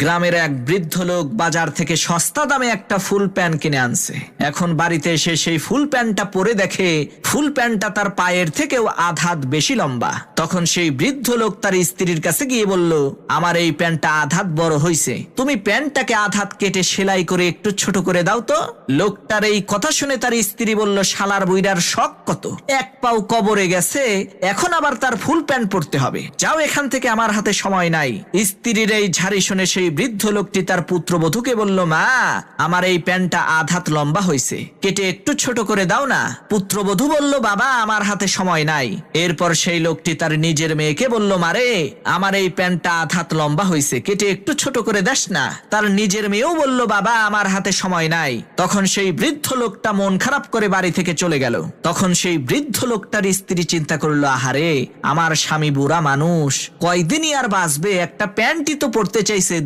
গ্রামের এক বৃদ্ধ লোক বাজার থেকে সস্তা দামে একটা ফুল প্যান্ট কিনে আনছে। এখন বাড়িতে এসে সেই ফুল প্যান্টটা পরে দেখে ফুল প্যান্টটা তার পায়ের থেকেও আধ হাত বেশি লম্বা। তখন সেই বৃদ্ধ লোক তার স্ত্রীর কাছে গিয়ে বলল, আমার এই প্যান্টটা আধ হাত বড় হইছে। তুমি প্যান্টটাকে আধ হাত কেটে সেলাই করে একটু ছোট করে দাও তো। লোকটার এই কথা শুনে তার স্ত্রী বলল, শালার বুইরার শখ কত? এক পাও কবরে গেছে, এখন আবার তার ফুল প্যান্ট পরতে হবে। যাও এখান থেকে, আমার হাতে সময় নাই। স্ত্রীর এই ঝাড়ি শুনে সেই বৃদ্ধ লোকটি তার পুত্রবধূকে বলল, মা, আমার এই প্যান্টটা আধ হাত লম্বা হয়েছে কেটে একটু ছোট করে দাও না। পুত্রবধূ বলল, বাবা, আমার হাতে সময় নাই। এরপর সেই লোকটি তার নিজের মেয়েকে বলল মারে আমার এই প্যান্টটা আধ হাত লম্বা হয়েছে কেটে একটু ছোট করে দাস না। তার নিজের মেয়েও বলল, বাবা, আমার হাতে সময় নাই। তখন সেই বৃদ্ধ লোকটা মন খারাপ করে বাড়ি থেকে চলে গেল। তখন সেই বৃদ্ধ লোকটার স্ত্রী চিন্তা করল, আহারে, আমার স্বামী বুড়া মানুষ, কয়দিনই আর বাঁচবে? একটা প্যান্টই তো পড়তে চাইছে